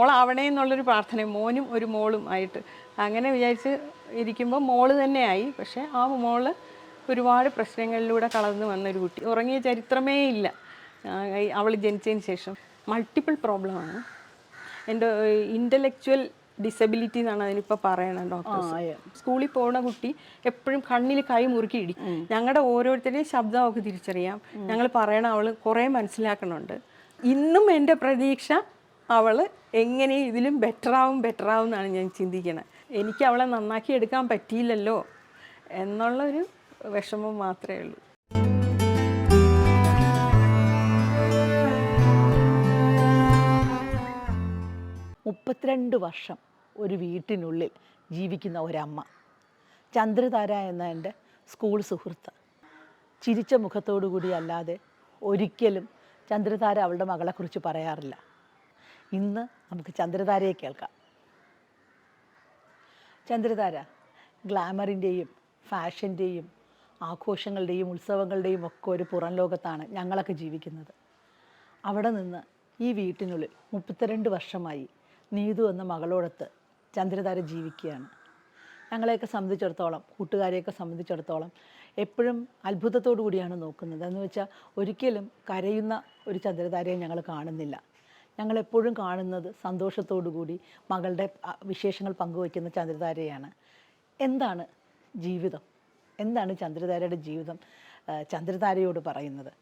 മോളാവണേ എന്നുള്ളൊരു പ്രാർത്ഥന മോനും ഒരു മോളും ആയിട്ട് അങ്ങനെ വിചാരിച്ച് ഇരിക്കുമ്പോൾ മോൾ തന്നെയായി. പക്ഷേ ആ മോൾ ഒരുപാട് പ്രശ്നങ്ങളിലൂടെ കടന്നു വന്നൊരു കുട്ടി. ഉറങ്ങിയ ചരിത്രമേ ഇല്ല. അവൾ ജനിച്ചതിന് ശേഷം. മൾട്ടിപ്പിൾ പ്രോബ്ലമാണ് എന്റെ ഇന്റലക്ച്വൽ ഡിസബിലിറ്റി എന്നാണ് അതിനിപ്പോൾ പറയണത് ഡോക്ടർ സ്കൂളിൽ പോകുന്ന കുട്ടി എപ്പോഴും കണ്ണിൽ കൈ മുറുക്കി ഇടിക്കും. ഞങ്ങളുടെ ഓരോരുത്തരുടെയും ശബ്ദം അവൾക്ക് തിരിച്ചറിയാം ഞങ്ങൾ പറയണ അവൾ കുറേ മനസ്സിലാക്കണുണ്ട്. ഇന്നും എന്റെ പ്രതീക്ഷ അവൾ എങ്ങനെ ഇതിലും ബെറ്റർ ആവും എന്നാണ് ഞാൻ ചിന്തിക്കുന്നത് എനിക്ക് അവളെ നന്നാക്കി എടുക്കാൻ പറ്റിയില്ലല്ലോ എന്നുള്ളൊരു വിഷമം മാത്രമേ ഉള്ളൂ. മുപ്പത്തിരണ്ട് വർഷം ഒരു വീട്ടിനുള്ളിൽ ജീവിക്കുന്ന ഒരമ്മ. ചന്ദ്രതാര എന്ന എന്റെ സ്കൂൾ സുഹൃത്ത്. ചിരിച്ച മുഖത്തോടു കൂടി അല്ലാതെ ഒരിക്കലും ചന്ദ്രതാര അവളുടെ മകളെക്കുറിച്ച് പറയാറില്ല. ഇന്ന് നമുക്ക് ചന്ദ്രതാരയെ കേൾക്കാം. ചന്ദ്രതാര ഗ്ലാമറിന്റെയും ഫാഷന്റെയും ആഘോഷങ്ങളുടെയും ഉത്സവങ്ങളുടെയും ഒക്കെ ഒരു പുറം ലോകത്താണ് ഞങ്ങളൊക്കെ ജീവിക്കുന്നത്. അവിടെ നിന്ന് ഈ വീട്ടിനുള്ളിൽ മുപ്പത്തിരണ്ട് വർഷമായി നീതു എന്ന മകളോടൊത്ത് ചന്ദ്രതാര ജീവിക്കുകയാണ്. ഞങ്ങളെയൊക്കെ സംബന്ധിച്ചിടത്തോളം കൂട്ടുകാരെയൊക്കെ സംബന്ധിച്ചിടത്തോളം എപ്പോഴും അത്ഭുതത്തോടു കൂടിയാണ് നോക്കുന്നത്. എന്ന് വെച്ചാൽ ഒരിക്കലും കരയുന്ന ഒരു ചന്ദ്രതാരയെ ഞങ്ങൾ കാണുന്നില്ല. ഞങ്ങളെപ്പോഴും കാണുന്നത് സന്തോഷത്തോടു കൂടി മകളുടെ വിശേഷങ്ങൾ പങ്കുവയ്ക്കുന്ന ചന്ദ്രധാരയാണ് എന്താണ് ജീവിതം? എന്താണ് ചന്ദ്രധാരയുടെ ജീവിതം? ചന്ദ്രധാരയോട് പറയുന്നത്.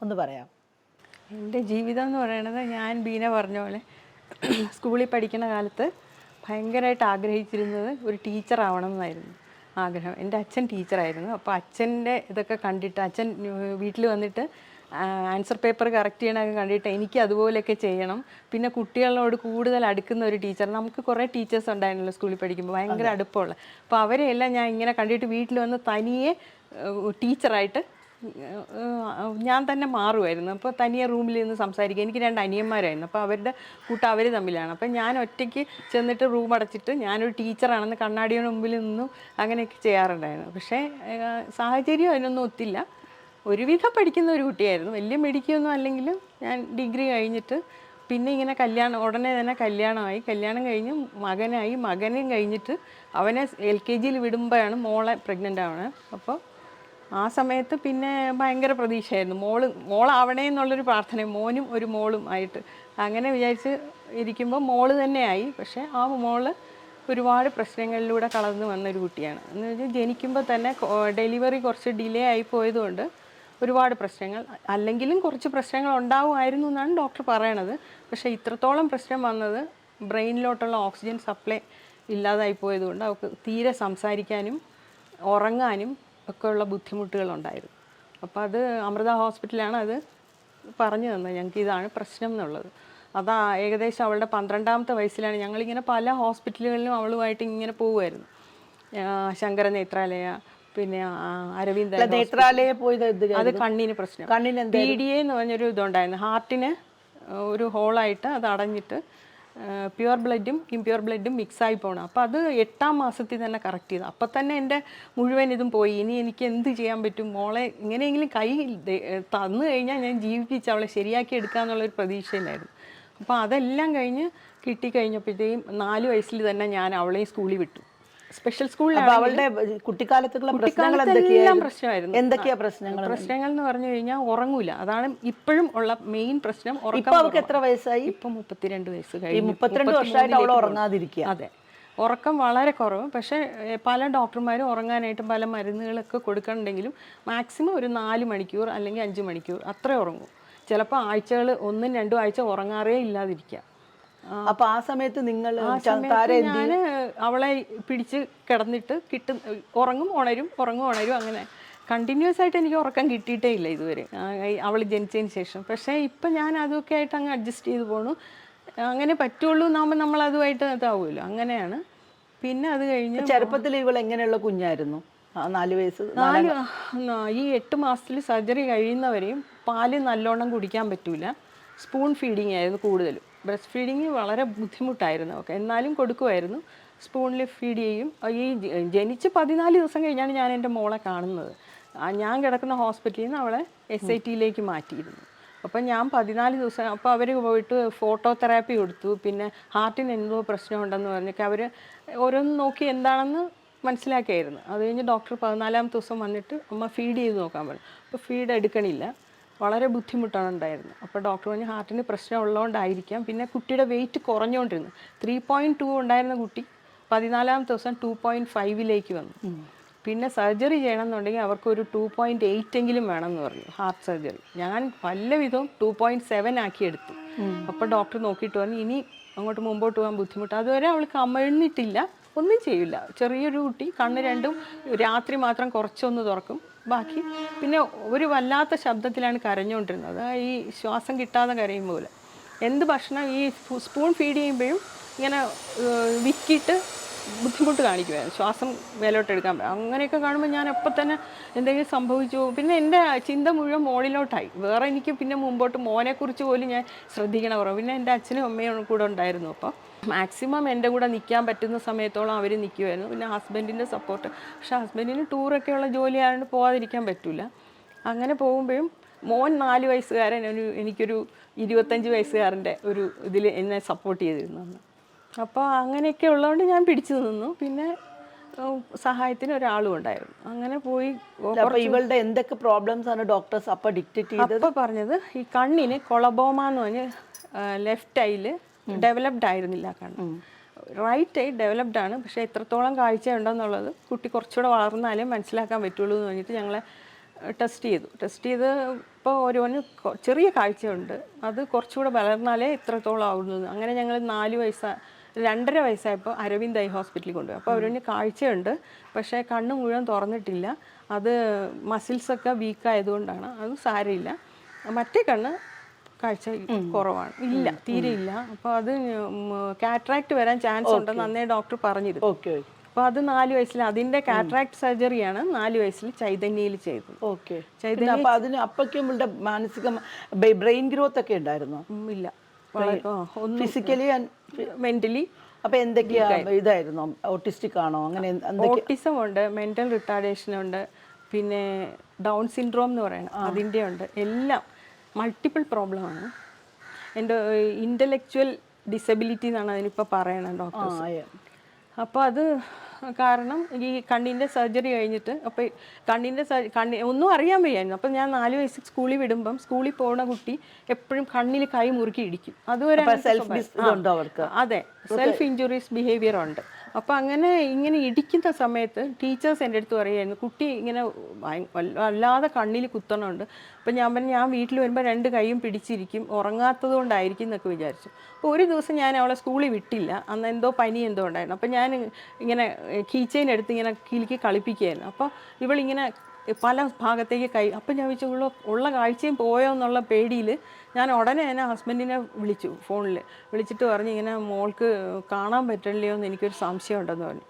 ഒന്ന് പറയാം. എന്റെ ജീവിതം എന്ന് പറയുന്നത് ഞാൻ ബീന പറഞ്ഞ പോലെ സ്കൂളിൽ പഠിക്കുന്ന കാലത്ത് ഭയങ്കരമായിട്ട് ആഗ്രഹിച്ചിരുന്നത് ഒരു ടീച്ചർ ആവണം എന്നായിരുന്നു ആഗ്രഹം. എന്റെ അച്ഛൻ ടീച്ചറായിരുന്നു അപ്പോൾ അച്ഛന്റെ ഇതൊക്കെ കണ്ടിട്ട് അച്ഛൻ വീട്ടിൽ വന്നിട്ട് ആൻസർ പേപ്പർ കറക്റ്റ് ചെയ്യണമൊക്കെ കണ്ടിട്ട് എനിക്ക് അതുപോലെയൊക്കെ ചെയ്യണം. പിന്നെ കുട്ടികളോട് കൂടുതൽ അടുക്കുന്ന ഒരു ടീച്ചർ. നമുക്ക് കുറേ ടീച്ചേഴ്സ് ഉണ്ടായിരുന്നല്ലോ സ്കൂളിൽ പഠിക്കുമ്പോൾ. ഭയങ്കര അടുപ്പമുള്ള. അപ്പോൾ അവരെയെല്ലാം ഞാൻ ഇങ്ങനെ കണ്ടിട്ട് വീട്ടിൽ വന്ന് തനിയെ ടീച്ചറായിട്ട് ഞാൻ തന്നെ മാറുമായിരുന്നു. അപ്പോൾ തനിയെ റൂമിൽ നിന്ന് സംസാരിക്കുക. എനിക്ക് രണ്ട് അനിയന്മാരായിരുന്നു. അപ്പോൾ അവരുടെ കൂട്ട അവർ തമ്മിലാണ്. അപ്പോൾ ഞാൻ ഒറ്റയ്ക്ക് ചെന്നിട്ട് റൂം അടച്ചിട്ട് ഞാനൊരു ടീച്ചറാണെന്ന് കണ്ണാടിയുടെ മുമ്പിൽ നിന്നും അങ്ങനെയൊക്കെ ചെയ്യാറുണ്ടായിരുന്നു. പക്ഷേ സാഹചര്യം അതിനൊന്നും ഒത്തില്ല. ഒരുവിധം പഠിക്കുന്ന ഒരു കുട്ടിയായിരുന്നു. വലിയ മിടിക്കൊന്നും അല്ലെങ്കിലും ഞാൻ ഡിഗ്രി കഴിഞ്ഞിട്ട് പിന്നെ ഇങ്ങനെ കല്യാണം ഉടനെ തന്നെ കല്യാണമായി. കല്യാണം കഴിഞ്ഞ് മകനായി. മകനും കഴിഞ്ഞിട്ട് അവനെ എൽ കെ ജിയിൽ വിടുമ്പോഴാണ് മോളെ പ്രഗ്നന്റ് ആവണേ. അപ്പോൾ ആ സമയത്ത് പിന്നെ ഭയങ്കര പ്രതീക്ഷയായിരുന്നു. മോൾ മോളാവണേ എന്നുള്ളൊരു പ്രാർത്ഥന മോനും ഒരു മോളും ആയിട്ട് അങ്ങനെ വിചാരിച്ച് ഇരിക്കുമ്പോൾ മോൾ തന്നെയായി. പക്ഷേ ആ മോൾ ഒരുപാട് പ്രശ്നങ്ങളിലൂടെ കടന്നു വന്നൊരു കുട്ടിയാണ്. എന്ന് വെച്ചാൽ ജനിക്കുമ്പോൾ തന്നെ ഡെലിവറി കുറച്ച് ഡിലേ ആയി പോയതുകൊണ്ട് ഒരുപാട് പ്രശ്നങ്ങൾ. അല്ലെങ്കിലും കുറച്ച് പ്രശ്നങ്ങൾ ഉണ്ടാവുമായിരുന്നു എന്നാണ് ഡോക്ടർ പറയണത്. പക്ഷേ ഇത്രത്തോളം പ്രശ്നം വന്നത് ബ്രെയിനിലോട്ടുള്ള ഓക്സിജൻ സപ്ലൈ ഇല്ലാതായി പോയതുകൊണ്ട് അവൾക്ക് തീരെ സംസാരിക്കാനും ഉറങ്ങാനും ഒക്കെയുള്ള ബുദ്ധിമുട്ടുകളുണ്ടായിരുന്നു. അപ്പോൾ അത് അമൃത ഹോസ്പിറ്റലാണ് അത് പറഞ്ഞു തന്നത്. ഞങ്ങൾക്ക് ഇതാണ് പ്രശ്നം എന്നുള്ളത്. അതാ ഏകദേശം അവളുടെ പന്ത്രണ്ടാമത്തെ വയസ്സിലാണ്. ഞങ്ങളിങ്ങനെ പല ഹോസ്പിറ്റലുകളിലും അവളുമായിട്ട് ഇങ്ങനെ പോവുമായിരുന്നു. ശങ്കര നേത്രാലയ പിന്നെ അരവിന്ദ് നേത്രാലയ പോയി നേത്രാലയെ പോയത് അത് കണ്ണിന് പ്രശ്നം. കണ്ണിന് പി ഡി എ എന്ന് പറഞ്ഞൊരു ഇതുണ്ടായിരുന്നു. ഹാർട്ടിന് ഒരു ഹോളായിട്ട് അത് അടഞ്ഞിട്ട് പ്യുവർ ബ്ലഡും ഇംപ്യുവർ ബ്ലഡും മിക്സായി പോകണം അപ്പോൾ അത് എട്ടാം മാസത്തിൽ തന്നെ കറക്റ്റ് ചെയ്തു. അപ്പം തന്നെ എന്റെ മുഴുവൻ ഇതും പോയി. ഇനി എനിക്ക് എന്ത് ചെയ്യാൻ പറ്റും? മോളെ എങ്ങനെയെങ്കിലും കൈ തന്നു കഴിഞ്ഞാൽ ഞാൻ ജീവിപ്പിച്ച് അവളെ ശരിയാക്കി എടുക്കാന്നുള്ളൊരു പ്രതീക്ഷയിലായിരുന്നു അപ്പോൾ അതെല്ലാം കഴിഞ്ഞ് കിട്ടിക്കഴിഞ്ഞപ്പോഴത്തേക്കും നാല് വയസ്സിൽ തന്നെ ഞാൻ അവളെയും സ്കൂളിൽ വിട്ടു. സ്പെഷ്യൽ സ്കൂളിലാണ് അവളുടെ കുട്ടിക്കാലത്തുള്ള പ്രശ്നങ്ങൾ പ്രശ്നമായിരുന്നു എന്തൊക്കെയാ പ്രശ്നങ്ങൾ പ്രശ്നങ്ങൾ എന്ന് പറഞ്ഞു കഴിഞ്ഞാൽ ഉറങ്ങൂല. അതാണ് ഇപ്പോഴും ഉള്ള മെയിൻ പ്രശ്നം ഇപ്പൊ ഉറക്കം അവൾക്ക് എത്ര വയസ്സായി? ഇപ്പൊ മുപ്പത്തിരണ്ട് വയസ്സ് കഴിഞ്ഞു. മുപ്പത്തിരണ്ട് വർഷമായിട്ട് അവൾ ഉറങ്ങാതിരിക്കുക. അതെ. ഉറക്കം വളരെ കുറവ്. പക്ഷേ പല ഡോക്ടർമാരും ഉറങ്ങാനായിട്ട് പല മരുന്നുകളൊക്കെ കൊടുക്കണമെങ്കിലും മാക്സിമം ഒരു നാല് മണിക്കൂർ അല്ലെങ്കിൽ അഞ്ച് മണിക്കൂർ അത്രേ ഉറങ്ങും. ചിലപ്പോൾ ആഴ്ചകൾ ഒന്നും രണ്ടും ആഴ്ച ഉറങ്ങാറേ ഇല്ലാതിരിക്കുക. അപ്പൊ ആ സമയത്ത് നിങ്ങൾ ഞാൻ അവളെ പിടിച്ച് കിടന്നിട്ട് കിട്ടും ഉറങ്ങും ഉണരും ഉറങ്ങും ഉണരും അങ്ങനെ. കണ്ടിന്യൂസ് ആയിട്ട് എനിക്ക് ഉറക്കം കിട്ടിയിട്ടേ ഇല്ല ഇതുവരെ. അവൾ ജനിച്ചതിന് ശേഷം. പക്ഷേ ഇപ്പം ഞാൻ അതൊക്കെ ആയിട്ട് അങ്ങ് അഡ്ജസ്റ്റ് ചെയ്ത് പോണു. അങ്ങനെ പറ്റുള്ളൂ എന്നാകുമ്പോൾ നമ്മൾ അതുമായിട്ട് ഇതാവുമല്ലോ. അങ്ങനെയാണ്. പിന്നെ അത് കഴിഞ്ഞ് ചെറുപ്പത്തിൽ ഇവൾ എങ്ങനെയുള്ള കുഞ്ഞായിരുന്നു? നാല് വയസ്സ് നാല് ഈ എട്ട് മാസത്തിൽ സർജറി കഴിയുന്നവരെയും പാൽ നല്ലോണം കുടിക്കാൻ പറ്റൂല. സ്പൂൺ ഫീഡിങ് ആയിരുന്നു കൂടുതലും. ബ്രസ്റ്റ് ഫീഡിങ് വളരെ ബുദ്ധിമുട്ടായിരുന്നു ഒക്കെ. എന്നാലും കൊടുക്കുമായിരുന്നു. സ്പൂണിൽ ഫീഡ് ചെയ്യും. ഈ ജനിച്ച് പതിനാല് ദിവസം കഴിഞ്ഞാണ് ഞാൻ എന്റെ മോളെ കാണുന്നത്. ഞാൻ കിടക്കുന്ന ഹോസ്പിറ്റലിൽ നിന്ന് അവളെ എസ് ഐ ടിയിലേക്ക് മാറ്റിയിരുന്നു. അപ്പം ഞാൻ പതിനാല് ദിവസം അപ്പോൾ അവർ പോയിട്ട് ഫോട്ടോ തെറാപ്പി കൊടുത്തു. പിന്നെ ഹാർട്ടിന് എന്തോ പ്രശ്നമുണ്ടെന്ന് പറഞ്ഞൊക്കെ അവർ ഓരോന്ന് നോക്കി എന്താണെന്ന് മനസ്സിലാക്കിയായിരുന്നു. അത് കഴിഞ്ഞ് ഡോക്ടർ പതിനാലാമത്തെ ദിവസം വന്നിട്ട് അമ്മ ഫീഡ് ചെയ്ത് നോക്കാൻ പറഞ്ഞു. അപ്പോൾ ഫീഡ് എടുക്കണില്ല. വളരെ ബുദ്ധിമുട്ടാണ് ഉണ്ടായിരുന്നത്. അപ്പോൾ ഡോക്ടർ പറഞ്ഞു ഹാർട്ടിന് പ്രശ്നം ഉള്ളതുകൊണ്ടായിരിക്കാം. പിന്നെ കുട്ടിയുടെ വെയിറ്റ് കുറഞ്ഞുകൊണ്ടിരുന്നു. ത്രീ പോയിന്റ് ടു ഉണ്ടായിരുന്ന കുട്ടി പതിനാലാമത്തെ ദിവസം ടു പോയിന്റ് ഫൈവിലേക്ക് വന്നു. പിന്നെ സർജറി ചെയ്യണമെന്നുണ്ടെങ്കിൽ അവർക്ക് ഒരു ടു പോയിന്റ് എയ്റ്റ് എങ്കിലും വേണമെന്ന് പറഞ്ഞു. ഹാർട്ട് സർജറി ഞാൻ വല്ല വിധവും ടു പോയിന്റ് സെവൻ ആക്കി എടുത്തു. അപ്പോൾ ഡോക്ടർ നോക്കിയിട്ട് പറഞ്ഞു ഇനി അങ്ങോട്ട് മുമ്പോട്ട് പോകാൻ ബുദ്ധിമുട്ട്. അതുവരെ അവൾ കമഴ്ന്നിട്ടില്ല. ഒന്നും ചെയ്യില്ല. ചെറിയൊരു കുട്ടി കണ്ണ് രണ്ടും രാത്രി മാത്രം കുറച്ചൊന്ന് തുറക്കും. ബാക്കി. പിന്നെ ഒരു വല്ലാത്ത ശബ്ദത്തിലാണ് കരഞ്ഞുകൊണ്ടിരുന്നത്. ഈ ശ്വാസം കിട്ടാതെ കരയും പോലെ എന്ത് ഭക്ഷണം ഈ സ്പൂൺ ഫീഡ് ചെയ്യുമ്പോഴും ഇങ്ങനെ വിക്കിയിട്ട് ബുദ്ധിമുട്ട് കാണിക്കുമായിരുന്നു ശ്വാസം മേലോട്ടെടുക്കാൻ അങ്ങനെയൊക്കെ കാണുമ്പോൾ ഞാൻ അപ്പം തന്നെ എന്തെങ്കിലും സംഭവിച്ചു. പിന്നെ എന്റെ ചിന്ത മുഴുവൻ മോളിലോട്ടായി. വേറെ എനിക്ക് പിന്നെ മുമ്പോട്ട് മോനെക്കുറിച്ച് പോലും ഞാൻ ശ്രദ്ധിക്കണ. കുറവ് പിന്നെ എന്റെ അച്ഛനും അമ്മയും കൂടെ ഉണ്ടായിരുന്നു അപ്പോൾ മാക്സിമം എന്റെ കൂടെ നിൽക്കാൻ പറ്റുന്ന സമയത്തോളം അവർ നിൽക്കുമായിരുന്നു പിന്നെ ഹസ്ബൻഡിന്റെ സപ്പോർട്ട് പക്ഷേ ഹസ്ബൻഡിന് ടൂറൊക്കെ ഉള്ള ജോലി ആയതുകൊണ്ട് പോകാതിരിക്കാൻ പറ്റില്ല അങ്ങനെ പോകുമ്പോഴും മോൻ നാല് വയസ്സുകാരൻ ഒരു എനിക്കൊരു ഇരുപത്തഞ്ച് വയസ്സുകാരന്റെ ഒരു ഇതിൽ എന്നെ സപ്പോർട്ട് ചെയ്തിരുന്നു അന്ന്. അപ്പോൾ അങ്ങനെയൊക്കെ ഉള്ളതുകൊണ്ട് ഞാൻ പിടിച്ചു നിന്നു. പിന്നെ സഹായത്തിന് ഒരാളും ഉണ്ടായിരുന്നു. അങ്ങനെ പോയി ഇവളുടെ എന്തൊക്കെ പ്രോബ്ലംസ് ആണ് ഡോക്ടേഴ്സ് അപ്പോൾ ഡിക്റ്റേറ്റ് ചെയ്തത്? അപ്പോൾ പറഞ്ഞത് ഈ കണ്ണിന് കൊളബോമ എന്ന് പറഞ്ഞ് ലെഫ്റ്റ് ഐയിൽ ഡെവലപ്ഡ് ആയിരുന്നില്ല കാരണം. റൈറ്റ് ആയി ഡെവലപ്ഡ് ആണ്. പക്ഷെ എത്രത്തോളം കാഴ്ച ഉണ്ടെന്നുള്ളത് കുട്ടി കുറച്ചുകൂടെ വളർന്നാലേ മനസ്സിലാക്കാൻ പറ്റുള്ളൂ എന്ന് പറഞ്ഞിട്ട് ഞങ്ങളെ ടെസ്റ്റ് ചെയ്തു. ടെസ്റ്റ് ചെയ്ത് ഇപ്പോൾ ഓരോന്ന് ചെറിയ കാഴ്ചയുണ്ട്. അത് കുറച്ചുകൂടെ വളർന്നാലേ ഇത്രത്തോളം ആവുന്നത് അങ്ങനെ ഞങ്ങൾ നാല് വയസ്സ രണ്ടര വയസ്സായപ്പോൾ അരവിന്ദ് ഐ ഹോസ്പിറ്റലിൽ കൊണ്ടുപോയി. അപ്പോൾ അവരൊന്ന് കാഴ്ചയുണ്ട്. പക്ഷേ കണ്ണ് മുഴുവൻ തുറന്നിട്ടില്ല. അത് മസിൽസൊക്കെ വീക്കായതുകൊണ്ടാണ് അത് സാരമില്ല. മറ്റേ കണ്ണ് കാഴ്ച കുറവാണ്. ഇല്ല തീരെ ഇല്ല. അപ്പോൾ അത് കാട്രാക്ട് വരാൻ ചാൻസ് ഉണ്ടെന്ന് അന്നേ ഡോക്ടർ പറഞ്ഞിരുന്നു. ഓക്കെ ഓക്കെ അപ്പോൾ അത് നാല് വയസ്സിൽ അതിന്റെ കാട്രാക്ട് സർജറിയാണ് നാല് വയസ്സിൽ ചൈതന്യയിൽ ചെയ്തത്. ഓക്കെ ചൈതന്യ അപ്പൊ അതിന് അപ്പൊക്കെ ഇവളുടെ മാനസിക ബ്രെയിൻ ഗ്രോത്ത് ഒക്കെ ഉണ്ടായിരുന്നു? ഇല്ല. ഫിസിക്കലി മെന്റലി അപ്പൊ എന്തൊക്കെയാ ഇതായിരുന്നു? ഓട്ടിസ്റ്റിക് ആണോ? അങ്ങനെ ഓട്ടിസം ഉണ്ട് മെന്റൽ റിട്ടാർഡേഷൻ ഉണ്ട് പിന്നെ ഡൗൺ സിൻഡ്രോം എന്ന് പറയുന്നത് അതിന്റെ ഉണ്ട്. എല്ലാം. മൾട്ടിപ്പിൾ പ്രോബ്ലമാണ് എന്റെ ഇന്റലക്ച്വൽ ഡിസബിലിറ്റി എന്നാണ് അതിനിപ്പോൾ പറയണത് ഡോക്ടർ ആ, അപ്പോൾ അത് കാരണം ഈ കണ്ണിന്റെ സർജറി കഴിഞ്ഞിട്ട് അപ്പോൾ കണ്ണിന്റെ കണ്ണി ഒന്നും അറിയാൻ വയ്യായിരുന്നു. അപ്പോൾ ഞാൻ നാല് വയസ്സിൽ സ്കൂളിൽ വിടുമ്പം സ്കൂളിൽ പോകുന്ന കുട്ടി എപ്പോഴും കണ്ണിൽ കൈ മുറുക്കി ഇടിക്കും. അതുവരെ സെൽഫ്? അതെ. സെൽഫ് ഇഞ്ചുറീസ് ബിഹേവിയർ ഉണ്ട്. അപ്പോൾ അങ്ങനെ ഇങ്ങനെ ഇടിക്കുന്ന സമയത്ത് ടീച്ചേഴ്സ് എന്റെ അടുത്ത് പറയുമായിരുന്നു കുട്ടി ഇങ്ങനെ വല്ലാതെ കണ്ണിൽ കുത്തണമുണ്ട് അപ്പോൾ ഞാൻ പറഞ്ഞു ഞാൻ വീട്ടിൽ വരുമ്പോൾ രണ്ട് കൈയും പിടിച്ചിരിക്കും ഉറങ്ങാത്തത് കൊണ്ടായിരിക്കും എന്നൊക്കെ വിചാരിച്ചു. അപ്പോൾ ഒരു ദിവസം ഞാൻ അവളെ സ്കൂളിൽ വിട്ടില്ല അന്ന് എന്തോ പനി എന്തോ ഉണ്ടായിരുന്നു. അപ്പോൾ ഞാൻ ഇങ്ങനെ എടുത്ത് ഇങ്ങനെ കിലുക്കി കളിപ്പിക്കുകയായിരുന്നു. അപ്പോൾ ഇവളിങ്ങനെ പല ഭാഗത്തേക്ക് കൈ അപ്പം ഞാൻ വെച്ചു ഉള്ള ഉള്ള കാഴ്ചയും പോയോ എന്നുള്ള പേടിയിൽ ഞാൻ ഉടനെ തന്നെ ഹസ്ബൻഡിനെ വിളിച്ചു ഫോണിൽ വിളിച്ചിട്ട് പറഞ്ഞു ഇങ്ങനെ മോൾക്ക് കാണാൻ പറ്റില്ലയോ എന്ന് എനിക്കൊരു സംശയം ഉണ്ടെന്ന് പറഞ്ഞു.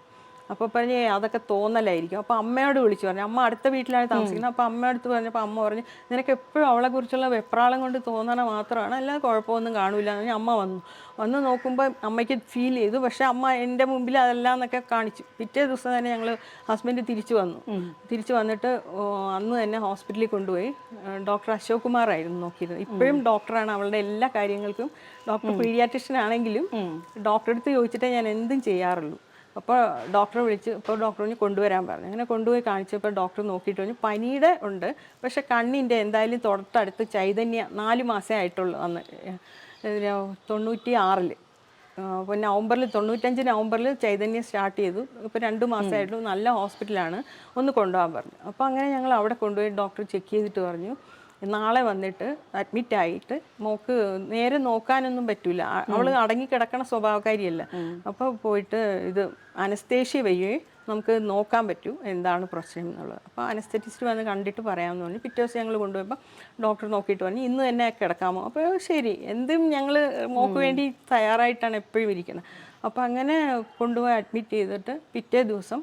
അപ്പോൾ പറഞ്ഞ് അതൊക്കെ തോന്നലായിരിക്കും. അപ്പോൾ അമ്മയോട് വിളിച്ചു പറഞ്ഞു. അമ്മ അടുത്ത വീട്ടിലാണ് താമസിക്കുന്നത്. അപ്പോൾ അമ്മയടുത്ത് പറഞ്ഞപ്പോൾ അമ്മ പറഞ്ഞു നിനക്ക് എപ്പോഴും അവളെ കുറിച്ചുള്ള വെപ്രാളം കൊണ്ട് തോന്നണ മാത്രമാണ്. അല്ലാതെ കുഴപ്പമൊന്നും കാണില്ല എന്ന് അമ്മ വന്നു. വന്ന് നോക്കുമ്പോൾ അമ്മയ്ക്ക് ഫീൽ ചെയ്തു. പക്ഷേ അമ്മ എന്റെ മുമ്പിൽ അതെല്ലാം എന്നൊക്കെ കാണിച്ചു. പിറ്റേ ദിവസം തന്നെ ഞങ്ങൾ ഹസ്ബൻഡ് തിരിച്ചു വന്നു. തിരിച്ചു വന്നിട്ട് അന്ന് തന്നെ ഹോസ്പിറ്റലിൽ കൊണ്ടുപോയി. ഡോക്ടർ അശോക് കുമാർ ആയിരുന്നു നോക്കിയിരുന്നത് ഇപ്പോഴും ഡോക്ടറാണ് അവളുടെ എല്ലാ കാര്യങ്ങൾക്കും ഡോക്ടർ പീഡിയാട്രിഷ്യൻ ആണെങ്കിലും ഡോക്ടറെ അടുത്ത് ചോദിച്ചിട്ടേ ഞാൻ എന്തും ചെയ്യാറുള്ളൂ. അപ്പോൾ ഡോക്ടറെ വിളിച്ച് ഇപ്പോൾ ഡോക്ടർ പറഞ്ഞ് കൊണ്ടുവരാൻ പറഞ്ഞു. അങ്ങനെ കൊണ്ടുപോയി കാണിച്ചപ്പോൾ ഡോക്ടർ നോക്കിയിട്ട് പറഞ്ഞു പനിയുടെ ഉണ്ട് പക്ഷെ കണ്ണിന്റെ എന്തായാലും തൊട്ടടുത്ത് ചൈതന്യ നാല് മാസമേ ആയിട്ടുള്ളൂ അന്ന് തൊണ്ണൂറ്റി ആറിൽ അപ്പോൾ നവംബറിൽ തൊണ്ണൂറ്റഞ്ച് നവംബറിൽ ചൈതന്യം സ്റ്റാർട്ട് ചെയ്തു. ഇപ്പോൾ രണ്ട് മാസമായിട്ടുള്ളൂ നല്ല ഹോസ്പിറ്റലാണ് ഒന്ന് കൊണ്ടുപോകാൻ പറഞ്ഞു. അപ്പോൾ അങ്ങനെ ഞങ്ങൾ അവിടെ കൊണ്ടുപോയി ഡോക്ടർ ചെക്ക് ചെയ്തിട്ട് പറഞ്ഞു. നാളെ വന്നിട്ട് അഡ്മിറ്റ് ആയിട്ട് മോക്ക് നേരെ നോക്കാനൊന്നും പറ്റൂല. അവൾ അടങ്ങി കിടക്കണ സ്വഭാവക്കാരിയല്ല അപ്പോൾ പോയിട്ട് ഇത് അനസ്തേഷ്യ വയ്യേ നമുക്ക് നോക്കാൻ പറ്റൂ എന്താണ് പ്രശ്നം എന്നുള്ളത്. അപ്പോൾ അനസ്തെറ്റിസ്റ്റ് വന്ന് കണ്ടിട്ട് പറയാമെന്ന് പറഞ്ഞു. പിറ്റേ ദിവസം ഞങ്ങൾ കൊണ്ടുപോയപ്പോൾ ഡോക്ടർ നോക്കിയിട്ട് പറഞ്ഞു ഇന്ന് തന്നെ കിടക്കാമോ? അപ്പോൾ ശരി എന്തും ഞങ്ങൾ മോക്ക് വേണ്ടി തയ്യാറായിട്ടാണ് എപ്പോഴും ഇരിക്കുന്നത്. അപ്പോൾ അങ്ങനെ കൊണ്ടുപോയി അഡ്മിറ്റ് ചെയ്തിട്ട് പിറ്റേ ദിവസം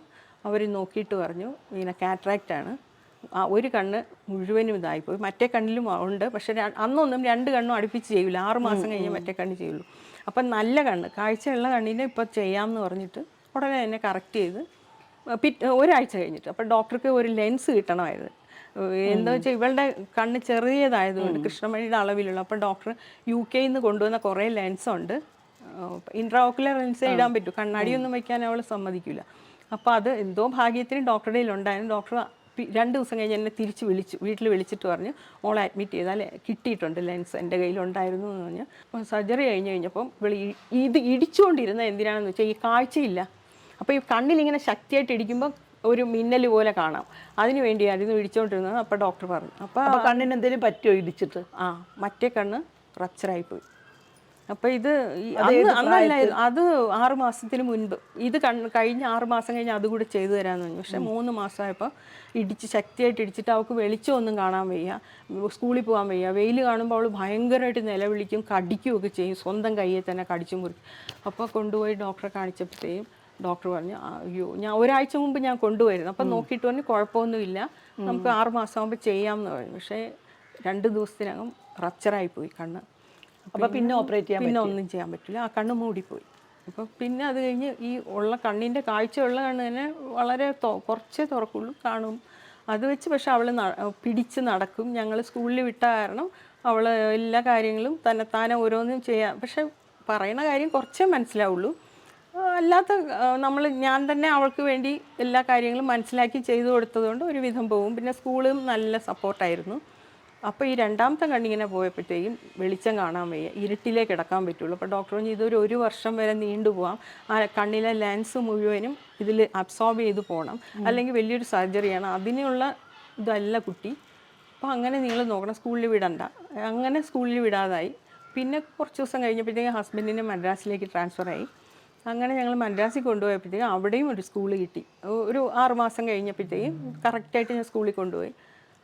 അവർ നോക്കിയിട്ട് പറഞ്ഞു ഇങ്ങനെ കാറ്ററാക്റ്റ് ആണ്. ആ ഒരു കണ്ണ് മുഴുവനും ഇതായിപ്പോയി. മറ്റേ കണ്ണിലും ഉണ്ട്. പക്ഷെ അന്നൊന്നും രണ്ട് കണ്ണും അടുപ്പിച്ച് ചെയ്യില്ല ആറ് മാസം കഴിഞ്ഞ് മറ്റേ കണ്ണ് ചെയ്യുള്ളൂ. അപ്പം നല്ല കണ്ണ്. കാഴ്ചയുള്ള കണ്ണിനെ ഇപ്പോൾ ചെയ്യാമെന്ന് പറഞ്ഞിട്ട് ഉടനെ തന്നെ കറക്റ്റ് ചെയ്ത് പിറ്റ് ഒരാഴ്ച കഴിഞ്ഞിട്ട്. അപ്പോൾ ഡോക്ടർക്ക് ഒരു ലെൻസ് കിട്ടണമായിരുന്നു എന്താ വെച്ചാൽ ഇവളുടെ കണ്ണ് ചെറിയതായതുകൊണ്ട് കൃഷ്ണമണിയുടെ അളവിലുള്ള അപ്പം ഡോക്ടർ യു കെയിൽ നിന്ന് കൊണ്ടുവന്ന കുറേ ലെൻസുണ്ട് ഉണ്ട്. ഇൻട്രാോക്കുലർ ലെൻസ് ഇടാൻ പറ്റും. കണ്ണാടിയൊന്നും വയ്ക്കാൻ അവൾ സമ്മതിക്കില്ല അപ്പോൾ അത് എന്തോ ഭാഗ്യത്തിന് ഡോക്ടറുടെ ഉണ്ടായിരുന്നു ഡോക്ടർ രണ്ട് ദിവസം കഴിഞ്ഞ് എന്നെ തിരിച്ച് വിളിച്ചു വീട്ടിൽ വിളിച്ചിട്ട് പറഞ്ഞു മോളെ അഡ്മിറ്റ് ചെയ്താൽ കിട്ടിയിട്ടുണ്ട് ലെൻസ് എന്റെ കയ്യിലുണ്ടായിരുന്നു എന്ന് പറഞ്ഞു. അപ്പോൾ സർജറി കഴിഞ്ഞ് കഴിഞ്ഞപ്പം വിളി ഇത് ഇടിച്ചുകൊണ്ടിരുന്ന എന്തിനാണെന്ന് വെച്ചാൽ ഈ കാഴ്ചയില്ല. അപ്പോൾ ഈ കണ്ണിലിങ്ങനെ ശക്തിയായിട്ട് ഇടിക്കുമ്പോൾ ഒരു മിന്നൽ പോലെ കാണാം. അതിന് വേണ്ടിയായിരുന്നു ഇടിച്ചുകൊണ്ടിരുന്നത് അപ്പോൾ ഡോക്ടർ പറഞ്ഞു. അപ്പോൾ അപ്പൊ കണ്ണിന് എന്തെങ്കിലും പറ്റുമോ ഇടിച്ചിട്ട്? ആ മറ്റേ കണ്ണ് റപ്ചറായി പോയി. അപ്പോൾ ഇത് അന്നല്ലായിരുന്നു അത് ആറു മാസത്തിന് മുൻപ്. ഇത് കഴിഞ്ഞ ആറു മാസം കഴിഞ്ഞ് അതുകൂടെ ചെയ്തു തരാന്ന് പറഞ്ഞു. പക്ഷെ മൂന്ന് മാസമായപ്പോൾ ഇടിച്ച് ശക്തിയായിട്ട് ഇടിച്ചിട്ട് അവൾക്ക് വെളിച്ചമൊന്നും കാണാൻ വയ്യ. സ്കൂളിൽ പോകാൻ വയ്യ. വെയിൽ കാണുമ്പോൾ അവൾ ഭയങ്കരമായിട്ട് നിലവിളിക്കും കടിക്കുകയൊക്കെ ചെയ്യും. സ്വന്തം കയ്യെ തന്നെ കടിച്ചു മുറിക്കും. അപ്പോൾ കൊണ്ടുപോയി ഡോക്ടറെ കാണിച്ചപ്പോഴത്തേക്കും ഡോക്ടർ പറഞ്ഞു അയ്യോ ഞാൻ ഒരാഴ്ച മുമ്പ് ഞാൻ കൊണ്ടുപോയിരുന്നു. അപ്പം നോക്കിയിട്ട് പറഞ്ഞു കുഴപ്പമൊന്നുമില്ല. നമുക്ക് ആറ് മാസം ആകുമ്പോൾ ചെയ്യാമെന്ന് പറഞ്ഞു. പക്ഷേ രണ്ട് ദിവസത്തിനകം റച്ചറായി പോയി കണ്ണ്. അപ്പൊ പിന്നെ ഓപ്പറേറ്റ് ചെയ്യാൻ പിന്നെ ഒന്നും ചെയ്യാൻ പറ്റില്ല. ആ കണ്ണ് മൂടിപ്പോയി. അപ്പോൾ പിന്നെ അത് കഴിഞ്ഞ് ഈ ഉള്ള കണ്ണിന്റെ കാഴ്ച ഉള്ള കണ്ണ് തന്നെ വളരെ കുറച്ചേ തുറക്കുള്ളൂ കാണും. അത് വെച്ച് പക്ഷെ അവൾ പിടിച്ച് നടക്കും. ഞങ്ങൾ സ്കൂളിൽ വിട്ട കാരണം അവൾ എല്ലാ കാര്യങ്ങളും തന്നെത്താനെ ഓരോന്നും ചെയ്യാം പക്ഷെ പറയുന്ന കാര്യം കുറച്ചേ മനസ്സിലാവുള്ളൂ. അല്ലാത്ത നമ്മൾ ഞാൻ തന്നെ അവൾക്ക് വേണ്ടി എല്ലാ കാര്യങ്ങളും മനസ്സിലാക്കി ചെയ്തു കൊടുത്തതുകൊണ്ട് ഒരുവിധം പോകും പിന്നെ സ്കൂളും നല്ല സപ്പോർട്ടായിരുന്നു അപ്പോൾ ഈ രണ്ടാമത്തെ കണ്ണിങ്ങനെ പോയപ്പോഴത്തേക്കും വെളിച്ചം കാണാൻ വയ്യ. ഇരുട്ടിലേ കിടക്കാൻ പറ്റുള്ളൂ. അപ്പോൾ ഡോക്ടർ പറഞ്ഞു ഇതൊരു ഒരു വർഷം വരെ നീണ്ടുപോകാം ആ കണ്ണിലെ ലെൻസ് മുഴുവനും ഇതിൽ അബ്സോർബ് ചെയ്ത് പോകണം അല്ലെങ്കിൽ വലിയൊരു സർജറിയാണ് അതിനുള്ള ഇതല്ല കുട്ടി. അപ്പോൾ അങ്ങനെ നിങ്ങൾ നോക്കണം. സ്കൂളിൽ വിടണ്ട. അങ്ങനെ സ്കൂളിൽ വിടാതായി. പിന്നെ കുറച്ച് ദിവസം കഴിഞ്ഞപ്പോഴത്തേക്കും ഹസ്ബൻഡിനെ മദ്രാസിലേക്ക് ട്രാൻസ്ഫർ ആയി. അങ്ങനെ ഞങ്ങൾ മദ്രാസിൽ കൊണ്ടുപോയപ്പോഴത്തേക്കും അവിടെയും ഒരു സ്കൂൾ കിട്ടി. ഒരു ആറുമാസം കഴിഞ്ഞപ്പോഴത്തേക്കും കറക്റ്റായിട്ട് ഞാൻ സ്കൂളിൽ കൊണ്ടുപോയി.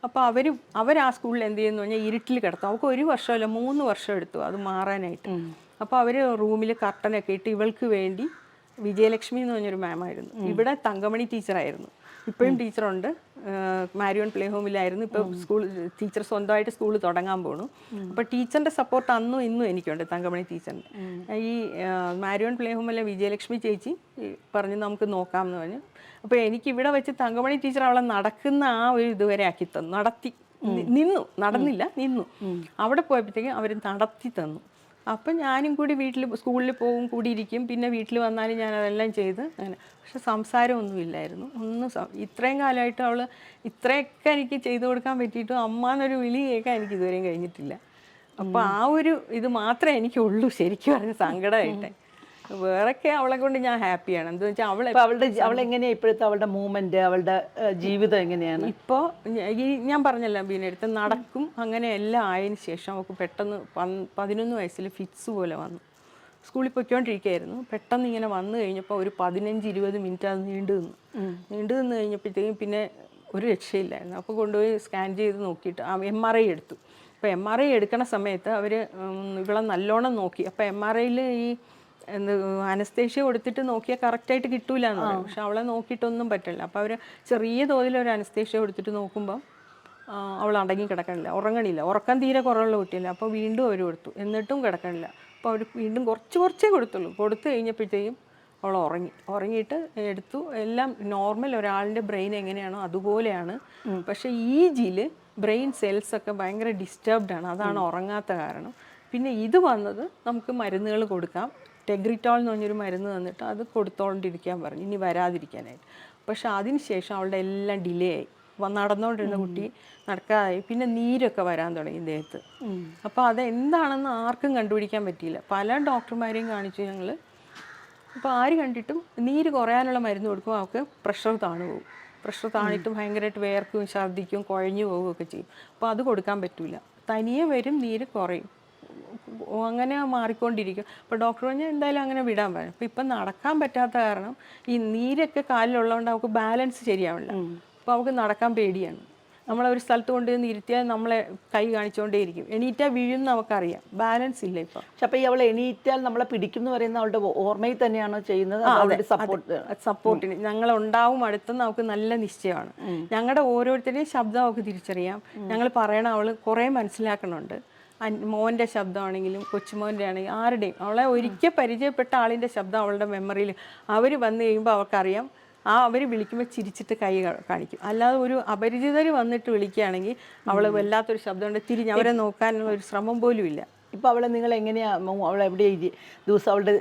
അപ്പോൾ അവർ അവർ ആ സ്കൂളിൽ എന്ത് ചെയ്യുന്നു പറഞ്ഞാൽ ഇരുട്ടിൽ കിടത്തും. അവർക്ക് ഒരു വർഷമല്ല മൂന്ന് വർഷം എടുത്തു അത് മാറാനായിട്ട്. അപ്പോൾ അവർ റൂമിൽ കർട്ടനൊക്കെ ഇട്ട് ഇവൾക്ക് വേണ്ടി വിജയലക്ഷ്മി എന്ന് പറഞ്ഞൊരു മാമായിരുന്നു ഇവിടെ തങ്കമണി ടീച്ചറായിരുന്നു ഇപ്പോഴും ടീച്ചറുണ്ട്. മാരിയോൺ പ്ലേ ഹോമിലായിരുന്നു. ഇപ്പോൾ സ്കൂൾ ടീച്ചർ സ്വന്തമായിട്ട് സ്കൂൾ തുടങ്ങാൻ പോണു. അപ്പോൾ ടീച്ചറിന്റെ സപ്പോർട്ട് അന്നും ഇന്നും എനിക്കുണ്ട് തങ്കമണി ടീച്ചറിന്റെ ഈ മാരിയോൺ പ്ലേ ഹോമിലെ വിജയലക്ഷ്മി ചേച്ചി പറഞ്ഞ് നമുക്ക് നോക്കാം എന്ന് പറഞ്ഞു. അപ്പോൾ എനിക്ക് ഇവിടെ വെച്ച് തങ്കമണി ടീച്ചർ അവളെ നടക്കുന്ന ആ ഒരു ഇതുവരെ ആക്കി തന്നു. നടത്തി നിന്നു. നടന്നില്ല നിന്നു. അവിടെ പോയപ്പോഴത്തേക്കും അവർ നടത്തി തന്നു. അപ്പം ഞാനും കൂടി വീട്ടിൽ സ്കൂളിൽ പോകും കൂടി ഇരിക്കും പിന്നെ വീട്ടിൽ വന്നാലും ഞാൻ അതെല്ലാം ചെയ്ത് അങ്ങനെ. പക്ഷെ സംസാരമൊന്നുമില്ലായിരുന്നു ഒന്നും സം- ഇത്രയും കാലമായിട്ട് അവൾ ഇത്രയൊക്കെ എനിക്ക് ചെയ്തു കൊടുക്കാൻ പറ്റിയിട്ടും അമ്മ എന്നൊരു വിളി കേൾക്കാൻ എനിക്ക് ഇതുവരെയും കഴിഞ്ഞിട്ടില്ല. അപ്പോൾ ആ ഒരു ഇത് മാത്രമേ എനിക്കുള്ളൂ ശരിക്കും പറഞ്ഞ സങ്കടമായിട്ടെ. വേറൊക്കെ അവളെ കൊണ്ട് ഞാൻ ഹാപ്പിയാണ് എന്താ വെച്ചാൽ അവളെ അവളുടെ അവളെങ്ങനെയാണ് അവളെങ്ങനെയാ ഇപ്പോഴത്തെ അവളുടെ മൂവ്മെന്റ് അവളുടെ ജീവിതം എങ്ങനെയാണ്? ഇപ്പോൾ ഈ ഞാൻ പറഞ്ഞല്ലോ ബീനടുത്ത് നടക്കും. അങ്ങനെ എല്ലാം ആയതിനു ശേഷം അവൾക്ക് പെട്ടെന്ന് പതിനൊന്ന് വയസ്സിൽ ഫിറ്റ്സ് പോലെ വന്നു. സ്കൂളിൽ പൊയ്ക്കൊണ്ടിരിക്കുകയായിരുന്നു പെട്ടെന്ന് ഇങ്ങനെ വന്നു കഴിഞ്ഞപ്പോൾ ഒരു പതിനഞ്ച് ഇരുപത് മിനിറ്റ് അത് നീണ്ടു നിന്നു. നീണ്ടു നിന്ന് കഴിഞ്ഞപ്പോഴത്തേക്കും പിന്നെ ഒരു രക്ഷയില്ലായിരുന്നു. അപ്പോൾ കൊണ്ടുപോയി സ്കാൻ ചെയ്ത് നോക്കിയിട്ട് എം ആർ ഐ എടുത്തു. അപ്പോൾ എം ആർ ഐ എടുക്കണ സമയത്ത് അവർ ഇവളെ നല്ലോണം നോക്കി. അപ്പോൾ എം ആർ ഐയിൽ ഈ എന്ത് അനസ്തേഷ്യ കൊടുത്തിട്ട് നോക്കിയാൽ കറക്റ്റായിട്ട് കിട്ടൂല എന്ന് പറയും. പക്ഷെ അവളെ നോക്കിയിട്ടൊന്നും പറ്റില്ല. അപ്പോൾ അവർ ചെറിയ തോതിൽ ഒരു അനസ്തേഷ്യ കൊടുത്തിട്ട് നോക്കുമ്പോൾ ആ, അവൾ അടങ്ങി കിടക്കണില്ല. ഉറങ്ങണില്ല. ഉറക്കം തീരെ കുറവുള്ള കുട്ടിയല്ല. അപ്പോൾ വീണ്ടും അവർ കൊടുത്തു. എന്നിട്ടും കിടക്കണില്ല. അപ്പോൾ അവർ വീണ്ടും കുറച്ച് കുറച്ചേ കൊടുത്തുള്ളൂ. കൊടുത്തു കഴിഞ്ഞപ്പോഴത്തേക്കും അവൾ ഉറങ്ങി. ഉറങ്ങിയിട്ട് എടുത്തു. എല്ലാം നോർമൽ ഒരാളിന്റെ ബ്രെയിൻ എങ്ങനെയാണോ അതുപോലെയാണ്. പക്ഷേ ഈ ജിയിൽ ബ്രെയിൻ സെൽസ് ഒക്കെ ഭയങ്കര ഡിസ്റ്റർബ്ഡ് ആണ്. അതാണ് ഉറങ്ങാത്ത കാരണം. പിന്നെ ഇത് വന്നത് നമുക്ക് മരുന്നുകൾ കൊടുക്കാം. ടെഗ്രിറ്റോൾ എന്ന് പറഞ്ഞൊരു മരുന്ന് തന്നിട്ട് അത് കൊടുത്തോണ്ടിരിക്കാൻ പറഞ്ഞു. ഇനി വരാതിരിക്കാനായിട്ട്. പക്ഷെ അതിന് ശേഷം അവളുടെ എല്ലാം ഡിലേ ആയി. നടന്നുകൊണ്ടിരുന്ന കുട്ടി നടക്കാതായി. പിന്നെ നീരൊക്കെ വരാൻ തുടങ്ങി ദേഹത്ത്. അപ്പോൾ അത് എന്താണെന്ന് ആർക്കും കണ്ടുപിടിക്കാൻ പറ്റിയില്ല. പല ഡോക്ടർമാരെയും കാണിച്ചു ഞങ്ങൾ അപ്പോൾ ആര് കണ്ടിട്ടും നീര് കുറയാനുള്ള മരുന്ന് കൊടുക്കും അവൾക്ക് പ്രഷർ താണു പോകും പ്രഷർ താണിട്ട് ഭയങ്കരമായിട്ട് വേർക്കും ഛർദ്ദിക്കും കുഴഞ്ഞു പോവുകയൊക്കെ ചെയ്യും. അപ്പോൾ അത് കൊടുക്കാൻ പറ്റില്ല തനിയെ വരും നീര് കുറയും. അങ്ങനെ മാറിക്കൊണ്ടിരിക്കും. അപ്പോൾ ഡോക്ടർ പറഞ്ഞാൽ എന്തായാലും അങ്ങനെ വിടാൻ പറ്റും അപ്പോൾ ഇപ്പം നടക്കാൻ പറ്റാത്ത കാരണം ഈ നീരൊക്കെ കാലിലുള്ളതുകൊണ്ട് അവൾക്ക് ബാലൻസ് ശരിയാവില്ല. അപ്പോൾ അവൾക്ക് നടക്കാൻ പേടിയാണ്. നമ്മളെ ഒരു സ്ഥലത്ത് കൊണ്ടുവന്ന് ഇരുത്തിയാൽ നമ്മളെ കൈ കാണിച്ചുകൊണ്ടേയിരിക്കും എണീറ്റാൽ വീഴും നമുക്കറിയാം. ബാലൻസ് ഇല്ല ഇപ്പം. പക്ഷെ അപ്പോൾ ഈ അവൾ എണീറ്റാൽ നമ്മളെ പിടിക്കും എന്ന് പറയുന്ന അവളുടെ ഓർമ്മയിൽ തന്നെയാണോ ചെയ്യുന്നത്? അവളുടെ സപ്പോർട്ട് സപ്പോർട്ടിന് ഞങ്ങൾ ഉണ്ടാവും അടുത്തെന്ന് അവൾക്ക് നല്ല നിശ്ചയമാണ്. ഞങ്ങളുടെ ഓരോരുത്തരുടെയും ശബ്ദം അവൾക്ക് തിരിച്ചറിയാം. ഞങ്ങൾ പറയണ അവൾ കുറേ മനസ്സിലാക്കണുണ്ട്. മോന്റെ ശബ്ദമാണെങ്കിലും കൊച്ചുമോന്റെ ആണെങ്കിലും ആരുടെയും അവളെ ഒരിക്കൽ പരിചയപ്പെട്ട ആളിന്റെ ശബ്ദം അവളുടെ മെമ്മറിയിൽ അവർ വന്നു കഴിയുമ്പോൾ അവൾക്കറിയാം ആ അവർ വിളിക്കുമ്പോൾ ചിരിച്ചിട്ട് കൈ കാണിക്കും. അല്ലാതെ ഒരു അപരിചിതർ വന്നിട്ട് വിളിക്കുകയാണെങ്കിൽ അവൾ വല്ലാത്തൊരു ശബ്ദമുണ്ട് തിരിഞ്ഞ് അവരെ നോക്കാനുള്ള ഒരു ശ്രമം പോലും ഇല്ല. ഇപ്പോൾ അവളെ നിങ്ങൾ എങ്ങനെയാ അവൾ എവിടെ ദിവസം അവളുടെ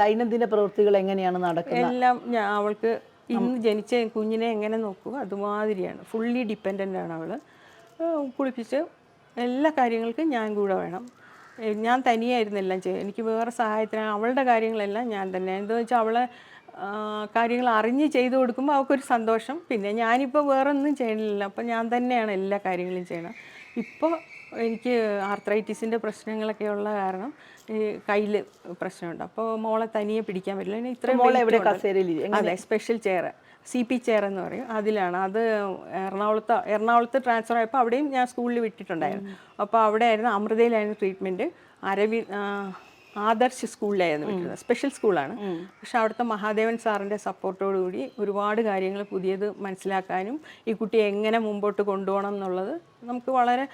ദൈനംദിന പ്രവൃത്തികൾ എങ്ങനെയാണ് നടക്കുന്നത്? എല്ലാം ഞാൻ അവൾക്ക് ഇന്ന് ജനിച്ച കുഞ്ഞിനെ എങ്ങനെ നോക്കുക അതുമാതിരിയാണ്. ഫുള്ളി ഡിപ്പെൻഡന്റ് ആണ് അവൾ കുളിപ്പിച്ച് എല്ലാ കാര്യങ്ങൾക്കും ഞാൻ കൂടെ വേണം. ഞാൻ തനിയായിരുന്നു എല്ലാം ചെയ്യുക എനിക്ക് വേറെ സഹായത്തിന് അവളുടെ കാര്യങ്ങളെല്ലാം ഞാൻ തന്നെ. എന്താ വെച്ചാൽ അവളെ കാര്യങ്ങൾ അറിഞ്ഞ് ചെയ്തു കൊടുക്കുമ്പോൾ അവൾക്കൊരു സന്തോഷം. പിന്നെ ഞാനിപ്പോൾ വേറെ ഒന്നും ചെയ്യണില്ല അപ്പോൾ ഞാൻ തന്നെയാണ് എല്ലാ കാര്യങ്ങളും ചെയ്യണം ഇപ്പോൾ എനിക്ക് ആർത്രൈറ്റിസിന്റെ പ്രശ്നങ്ങളൊക്കെ ഉള്ള കാരണം കയ്യിൽ പ്രശ്നമുണ്ട്. അപ്പോൾ മോളെ തനിയെ പിടിക്കാൻ പറ്റില്ല. പിന്നെ ഇത്രയും മോളെ എവിടെ? ഉണ്ട്. കസേരയിൽ അതെ special chair C P chair എന്ന് പറയും. അതിലാണ്. അത് എറണാകുളത്ത് എറണാകുളത്ത് ട്രാൻസ്ഫർ ആയപ്പോൾ അവിടെയും ഞാൻ സ്കൂളിൽ വിട്ടിട്ടുണ്ടായിരുന്നു. അപ്പോൾ അവിടെ ആയിരുന്നു അമൃതയിലായിരുന്നു ട്രീറ്റ്മെന്റ് അരവി ആദർശ് സ്കൂളിലായിരുന്നു വിട്ടിരുന്നത്. സ്പെഷ്യൽ സ്കൂളാണ് പക്ഷെ അവിടുത്തെ മഹാദേവൻ സാറിന്റെ സപ്പോർട്ടോടുകൂടി ഒരുപാട് കാര്യങ്ങൾ പുതിയത് മനസ്സിലാക്കാനും ഈ കുട്ടിയെ എങ്ങനെ മുമ്പോട്ട് കൊണ്ടുപോകണം എന്നുള്ളത് നമുക്ക് വളരെ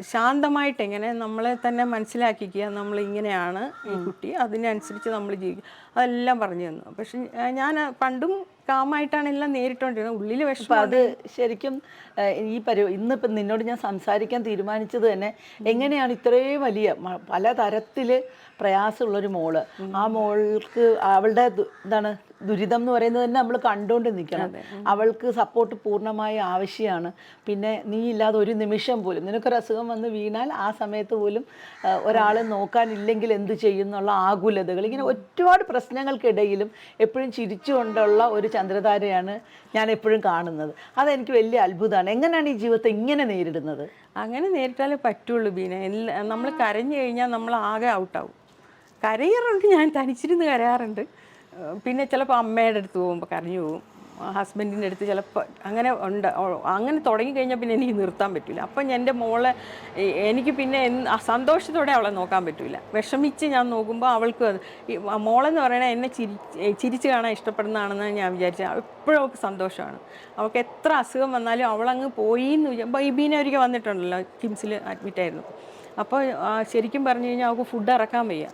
ശാന്തമായിട്ട് എങ്ങനെ നമ്മളെ തന്നെ മനസ്സിലാക്കിക്കുക നമ്മൾ ഇങ്ങനെയാണ് ഈ കുട്ടി. അതിനനുസരിച്ച് നമ്മൾ ജീവിക്കുക. അതെല്ലാം പറഞ്ഞു തന്നു. പക്ഷെ ഞാൻ പണ്ടും കാമായിട്ടാണ് എല്ലാം നേരിട്ടുകൊണ്ടിരുന്നത് ഉള്ളിൽ വിഷമം അത് ശരിക്കും ഈ പരി ഇന്നിപ്പം നിന്നോട് ഞാൻ സംസാരിക്കാൻ തീരുമാനിച്ചത് തന്നെ എങ്ങനെയാണ് ഇത്രയും വലിയ പല തരത്തിൽ പ്രയാസമുള്ളൊരു മോൾ. ആ മോൾക്ക് അവളുടെ എന്താണ് ദുരിതം എന്ന് പറയുന്നത് തന്നെ നമ്മൾ കണ്ടുകൊണ്ട് നിൽക്കണം അവൾക്ക് സപ്പോർട്ട് പൂർണമായി ആവശ്യമാണ് പിന്നെ നീ ഇല്ലാതെ ഒരു നിമിഷം പോലും നിനക്കൊരു അസുഖം വന്ന് വീണാൽ ആ സമയത്ത് പോലും ഒരാൾ നോക്കാനില്ലെങ്കിൽ എന്ത് ചെയ്യും എന്നുള്ള ആകുലതകൾ. ഇങ്ങനെ ഒരുപാട് പ്രശ്നങ്ങൾക്കിടയിലും എപ്പോഴും ചിരിച്ചുകൊണ്ടുള്ള ഒരു ചന്ദ്രതാരയാണ് ഞാൻ എപ്പോഴും കാണുന്നത്. അതെനിക്ക് വലിയ അത്ഭുതമാണ്. എങ്ങനെയാണ് ഈ ജീവിതത്തെ ഇങ്ങനെ നേരിടുന്നത്? അങ്ങനെ നേരിട്ടാലേ പറ്റുള്ളൂ ബീന. നമ്മൾ കരഞ്ഞു കഴിഞ്ഞാൽ നമ്മൾ ആകെ ഔട്ടാവും. കരയാറുണ്ട്. ഞാൻ തനിച്ചിരുന്ന് കരയാറുണ്ട്. പിന്നെ ചിലപ്പോൾ അമ്മയുടെ അടുത്ത് പോകുമ്പോൾ കരഞ്ഞു പോകും. ഹസ്ബൻഡിന്റെ അടുത്ത് ചിലപ്പോൾ അങ്ങനെ ഉണ്ട്. അങ്ങനെ തുടങ്ങി തുടങ്ങിക്കഴിഞ്ഞാൽ പിന്നെ എനിക്ക് നിർത്താൻ പറ്റില്ല അപ്പം എന്റെ മോളെ എനിക്ക് പിന്നെ സന്തോഷത്തോടെ അവളെ നോക്കാൻ പറ്റില്ല വിഷമിച്ച് ഞാൻ നോക്കുമ്പോൾ അവൾക്ക് മോളെന്ന് പറയണത് എന്നെ ചിരി ചിരിച്ച് കാണാൻ ഇഷ്ടപ്പെടുന്നതാണെന്ന് ഞാൻ വിചാരിച്ച എപ്പോഴും അവൾക്ക് സന്തോഷമാണ്. അവൾക്ക് എത്ര അസുഖം വന്നാലും അവളങ്ങ് പോയി എന്ന് വിചാരിച്ചു ബൈബീനെ ഒരിക്കൽ വന്നിട്ടുണ്ടല്ലോ കിംസിൽ അഡ്മിറ്റായിരുന്നു അപ്പോൾ ശരിക്കും പറഞ്ഞു കഴിഞ്ഞാൽ അവൾക്ക് ഫുഡ് ഇറക്കാൻ വയ്യ.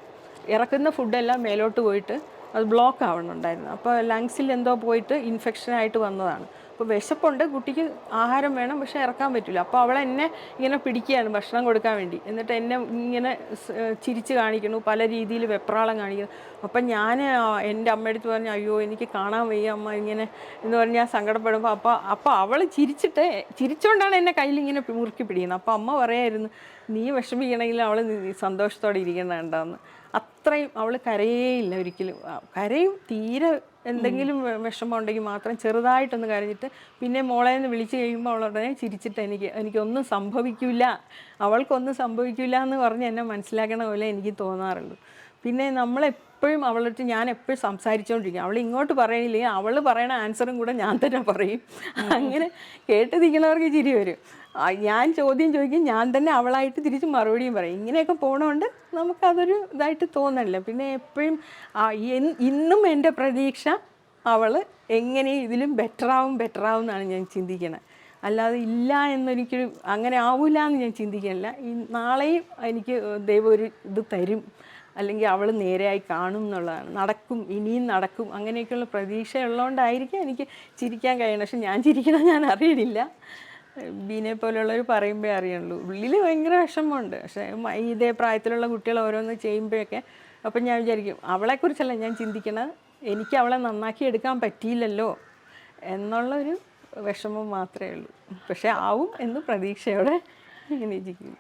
ഇറക്കുന്ന ഫുഡെല്ലാം മേലോട്ട് പോയിട്ട് അത് ബ്ലോക്ക് ആവണുണ്ടായിരുന്നു. അപ്പോൾ ലങ്സിൽ എന്തോ പോയിട്ട് ഇൻഫെക്ഷൻ ആയിട്ട് വന്നതാണ്. അപ്പോൾ വിശപ്പുണ്ട് കുട്ടിക്ക് ആഹാരം വേണം പക്ഷെ ഇറക്കാൻ പറ്റില്ല. അപ്പോൾ അവൾ എന്നെ ഇങ്ങനെ പിടിക്കുകയാണ് ഭക്ഷണം കൊടുക്കാൻ വേണ്ടി. എന്നിട്ട് എന്നെ ഇങ്ങനെ ചിരിച്ച് കാണിക്കുന്നു പല രീതിയിൽ വെപ്രാളം കാണിക്കുന്നു. അപ്പം ഞാൻ എന്റെ അമ്മയടുത്ത് പറഞ്ഞു അയ്യോ എനിക്ക് കാണാൻ വയ്യ അമ്മ ഇങ്ങനെ എന്ന് പറഞ്ഞ് ഞാൻ സങ്കടപ്പെടുമ്പോൾ അപ്പോൾ അപ്പോൾ അവൾ ചിരിച്ചിട്ട് ചിരിച്ചുകൊണ്ടാണ് എന്നെ കയ്യിൽ ഇങ്ങനെ മുറുക്കി പിടിക്കുന്നത്. അപ്പോൾ അമ്മ പറയായിരുന്നു നീ വിഷമിക്കണമെങ്കിൽ അവൾ സന്തോഷത്തോടെ ഇരിക്കുന്നുണ്ടാന്ന് അത്രയും അവൾ കരയേയില്ല ഒരിക്കലും. കരയും തീരെ എന്തെങ്കിലും വിഷമം ഉണ്ടെങ്കിൽ മാത്രം ചെറുതായിട്ടൊന്ന് കരഞ്ഞിട്ട് പിന്നെ മോളെ എന്ന് വിളിച്ചു കഴിയുമ്പോൾ അവൾ ഉടനെ ചിരിച്ചിട്ട് എനിക്ക് എനിക്കൊന്നും സംഭവിക്കില്ല അവൾക്കൊന്നും സംഭവിക്കില്ല എന്ന് പറഞ്ഞ് എന്നെ മനസ്സിലാക്കണ പോലെ എനിക്ക് തോന്നാറുള്ളൂ പിന്നെ നമ്മളെപ്പോഴും അവളടുത്ത് ഞാൻ എപ്പോഴും സംസാരിച്ചുകൊണ്ടിരിക്കും അവൾ ഇങ്ങോട്ട് പറയുന്നില്ലേ അവൾ പറയണ ആൻസറും കൂടെ ഞാൻ തന്നെ പറയും. അങ്ങനെ കേട്ട് നിൽക്കുന്നവർക്ക് ചിരി വരും. ഞാൻ ചോദ്യം ചോദിക്കും ഞാൻ തന്നെ അവളായിട്ട് തിരിച്ച് മറുപടിയും പറയും. ഇങ്ങനെയൊക്കെ പോണോണ്ട് നമുക്കതൊരു ഇതായിട്ട് തോന്നണില്ല. പിന്നെ എപ്പോഴും ഇന്നും എന്റെ പ്രതീക്ഷ അവൾ എങ്ങനെ ഇതിലും ബെറ്ററാവും ബെറ്ററാവും എന്നാണ് ഞാൻ ചിന്തിക്കുന്നത് അല്ലാതെ ഇല്ല എന്നൊരിക്കലും അങ്ങനെ ആവില്ല എന്ന് ഞാൻ ചിന്തിക്കുന്നില്ല ഈ നാളെയും എനിക്ക് ദൈവം ഒരു ഇത് തരും. അല്ലെങ്കിൽ അവൾ നേരെയായി കാണും എന്നുള്ളതാണ്. നടക്കും ഇനിയും നടക്കും. അങ്ങനെയൊക്കെയുള്ള പ്രതീക്ഷ ഉള്ളതുകൊണ്ടായിരിക്കും എനിക്ക് ചിരിക്കാൻ കഴിയണം. പക്ഷെ ഞാൻ ചിരിക്കണം ഞാൻ അറിയണില്ല. ബീനെ പോലുള്ളവർ പറയുമ്പോഴേ അറിയുള്ളൂ. ഉള്ളിൽ ഭയങ്കര വിഷമമുണ്ട്. പക്ഷേ ഇതേ പ്രായത്തിലുള്ള കുട്ടികൾ ഓരോന്ന് ചെയ്യുമ്പോഴൊക്കെ അപ്പം ഞാൻ വിചാരിക്കും അവളെക്കുറിച്ചല്ല ഞാൻ ചിന്തിക്കണത്. എനിക്ക് അവളെ നന്നാക്കി എടുക്കാൻ പറ്റിയില്ലല്ലോ എന്നുള്ളൊരു വിഷമം മാത്രമേ ഉള്ളൂ. പക്ഷേ ആവും എന്ന് പ്രതീക്ഷയോടെ ഇങ്ങനെ ഇരിക്കുന്നു